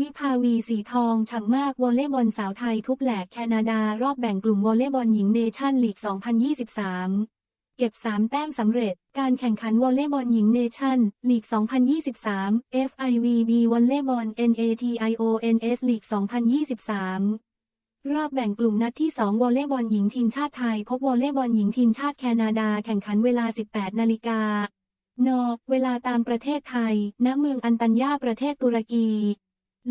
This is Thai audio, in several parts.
วิภาวีสีทองฉ่ำมากวอลเลย์บอลสาวไทยทุบแหลกแคนาดารอบแบ่งกลุ่มวอลเลย์บอลหญิงเนชั่นลีก 2023 เก็บ 3 แต้มสำเร็จ การแข่งขันวอลเลย์บอลหญิงเนชั่นลีก 2023 FIVB วอลเลย์บอล NATIONS ลีก 2023รอบแบ่งกลุ่มนัดที่ 2 วอลเลย์บอลหญิงทีมชาติไทย พบวอลเลย์บอลหญิงทีมชาติแคนาดาแข่งขันเวลา 18 นาฬิกา น เวลาตามประเทศไทย ณ เมืองอันตัญญาประเทศตุรกี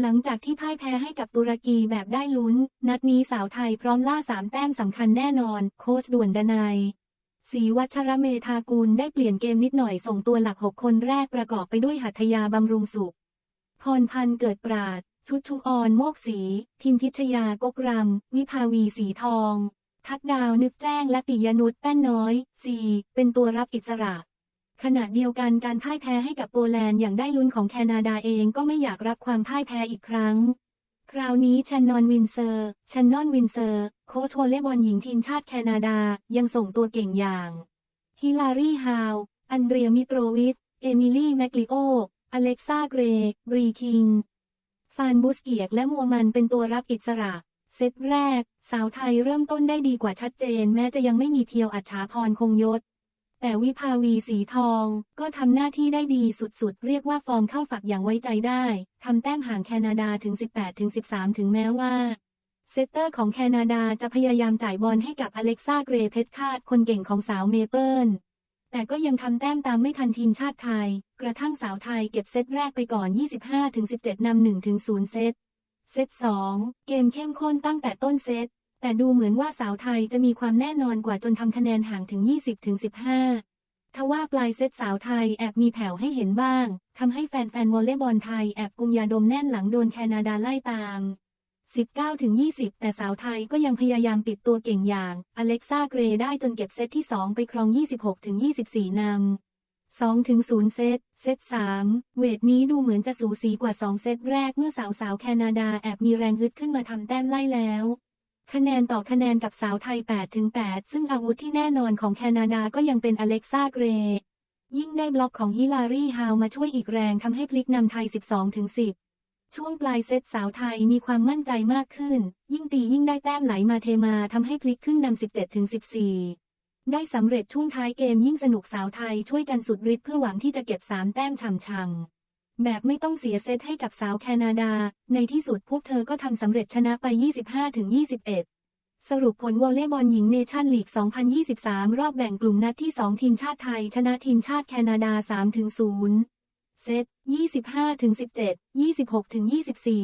หลังจากที่พ่ายแพ้ให้กับตุรกีแบบได้ลุ้น นัดนี้สาวไทยพร้อมล่าสามแต้มสำคัญแน่นอน โค้ชด่วนดนายศรีวัชรเมธากุลได้เปลี่ยนเกมนิดหน่อยส่งตัวหลัก6คนแรกประกอบไปด้วยหัตยาบำรุงสุข พรพันธ์เกิดปราด ชุดชุออนโมกศรีพิมพิชยากกรำวิภาวีสีทอง ทัดดาวนึกแจ้งและปิยนุชแป้นน้อยสีเป็นตัวรับอิสระ ขณะเดียวกันการพ่ายแพ้ให้กับโปแลนด์อย่างได้ลุ้นของแคนาดาเองก็ไม่อยากรับความพ่ายแพ้อีกครั้ง คราวนี้ชันนอนวินเซอร์ชันนอนวินเซอร์ โค้ชวอลเลย์บอลหญิงทีมชาติแคนาดายังส่งตัวเก่งอย่างฮิลารีฮาว อันเดรียมิโตรวิชเอมิลี่แมกลิโอ อเล็กซาเกรย์บรีคิง ฟานบุสเกียกและมัวมันเป็นตัวรับอิสระ เซตแรก สาวไทยเริ่มต้นได้ดีกว่าชัดเจนแม้จะยังไม่มีเพียวอัจฉาพรคงยศ แต่วิภาวีสีทองก็ทำหน้าที่ได้ดีสุดๆ เรียกว่าฟอร์มเข้าฝักอย่างไว้ใจได้ ทำแต้มห่างแคนาดาถึง 18-13 ถึงแม้ว่า เซตเตอร์ของแคนาดาจะพยายามจ่ายบอลให้กับอเล็กซ่าเกรเพชคาดคนเก่งของสาวเมเปิลแต่ก็ยังทำแต้มตามไม่ทันทีมชาติไทย กระทั่งสาวไทยเก็บเซตแรกไปก่อน 25-17นำ1-0 เซต เซต 2 เกมเข้มข้นตั้งแต่ต้นเซต แต่ดูเหมือนว่าสาวไทยจะมีความแน่นอนกว่าจนทำคะแนนห่างถึง 20-15 ทว่าปลายเซตสาวไทยแอบมีแผ่วให้เห็นบ้าง ทำให้แฟนๆวอลเลย์บอลไทยแอบกุมยาดมแน่นหลังโดนแคนาดาไล่ตาม 19-20 แต่สาวไทยก็ยังพยายามปิดตัวเก่งอย่าง อเล็กซ่าเกรได้จนเก็บเซตที่ 2 ไปครอง 26-24 นำ2-0 เซต เซต 3 เวทนี้ดูเหมือนจะสูสีกว่า 2 เซตแรกเมื่อสาวสาวแคนาดาแอบมีแรงฮึดขึ้นมาทำแต้มไล่แล้ว คะแนนต่อคะแนนกับสาวไทย 8-8 ซึ่งอาวุธที่แน่นอนของแคนาดาก็ยังเป็นอเล็กซ่าเกรยิ่งได้บล็อกของฮิลารีฮาวมาช่วยอีกแรงทำให้พลิกนำไทย 12-10 ช่วงปลายเซตสาวไทยมีความมั่นใจมากขึ้น ยิ่งตียิ่งได้แต้มไหลมาเทมาทำให้พลิกขึ้นนำ 17-14ได้สำเร็จช่วงท้ายเกมยิ่งสนุกสาวไทยช่วยกันสุดฤทธิ์เพื่อหวังที่จะเก็บ 3 แต้มช่ำๆ แบบไม่ต้องเสียเซตให้กับสาวแคนาดา ในที่สุดพวกเธอก็ทำสำเร็จชนะไป 25-21 สรุปผลวอลเลย์บอลหญิงเนชั่นลีก 2023 รอบแบ่งกลุ่มนัดที่ 2 ทีมชาติไทย ชนะทีมชาติแคนาดา 3-0 เซต 25-17 26-24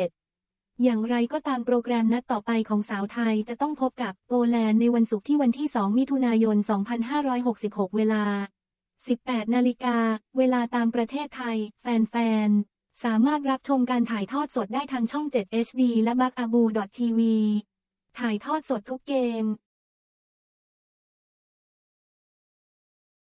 25-21 อย่างไรก็ตามโปรแกรมนัดต่อไปของสาวไทยจะต้องพบกับโปแลนด์ในวันศุกร์ที่วันที่ 2 มิถุนายน 2566 เวลา 18 นาฬิกา เวลาตามประเทศไทย แฟนๆ สามารถรับชมการถ่ายทอดสดได้ทางช่อง 7 HD และบักอาบูดทีวีถ่ายทอดสดทุกเกม